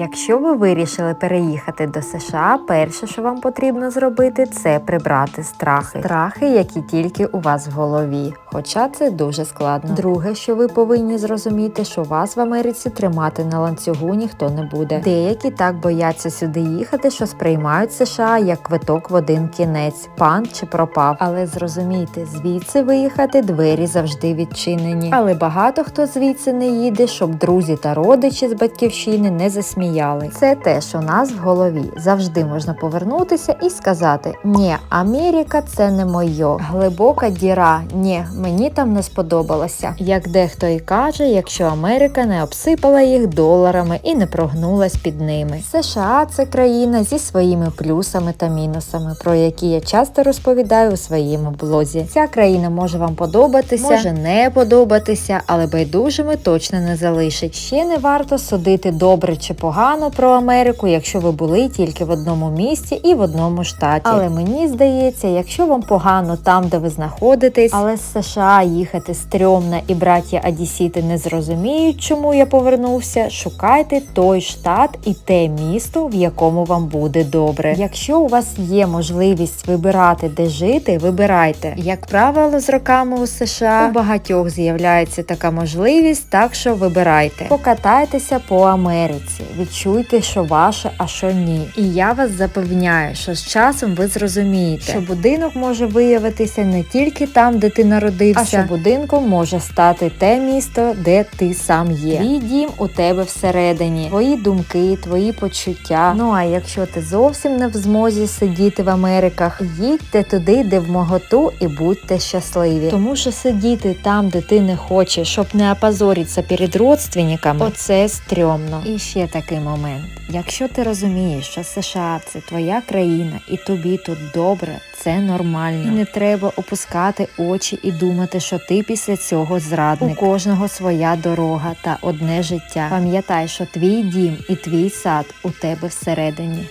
Якщо ви вирішили переїхати до США, перше, що вам потрібно зробити, це прибрати страхи. Страхи, які тільки у вас в голові. Хоча це дуже складно. Друге, що ви повинні зрозуміти, що вас в Америці тримати на ланцюгу ніхто не буде. Деякі так бояться сюди їхати, що сприймають США як квиток в один кінець, пан чи пропав. Але зрозумійте, звідси виїхати двері завжди відчинені. Але багато хто звідси не їде, щоб друзі та родичі з батьківщини не засміяли. Це те, що у нас в голові завжди можна повернутися і сказати: Ні, Америка це не моє. Глибока діра, ні, мені там не сподобалося. Як дехто і каже, якщо Америка не обсипала їх доларами і не прогнулась під ними. США це країна зі своїми плюсами та мінусами, про які я часто розповідаю у своєму блозі. Ця країна може вам подобатися, може не подобатися, але байдужими точно не залишить. Ще не варто судити добре чи погано про Америку, якщо ви були тільки в одному місті і в одному штаті. Але мені здається, якщо вам погано там, де ви знаходитесь, але з США їхати стрьомно і браття Адісіти не зрозуміють, чому я повернувся. Шукайте той штат і те місто, в якому вам буде добре. Якщо у вас є можливість вибирати, де жити, вибирайте. Як правило, з роками у США у багатьох з'являється така можливість, так що вибирайте. Покатайтеся по Америці, відчуйте, що ваше, а що ні. І я вас запевняю, що з часом ви зрозумієте, що будинок може виявитися не тільки там, де ти народився, а що будинком може стати те місто, де ти сам є. Твій дім у тебе всередині, твої думки, твої почуття. Ну а якщо ти зовсім не в змозі сидіти в Америках, їдьте туди, де в моготу, і будьте щасливі. Тому що сидіти там, де ти не хочеш, щоб не опозоритися перед родственниками, оце стрьомно. І ще такий момент. Якщо ти розумієш, що США це твоя країна, і тобі тут добре, це нормально. І не треба опускати очі і думати, що ти після цього зрадник. У кожного своя дорога та одне життя. Пам'ятай, що твій дім і твій сад у тебе всередині.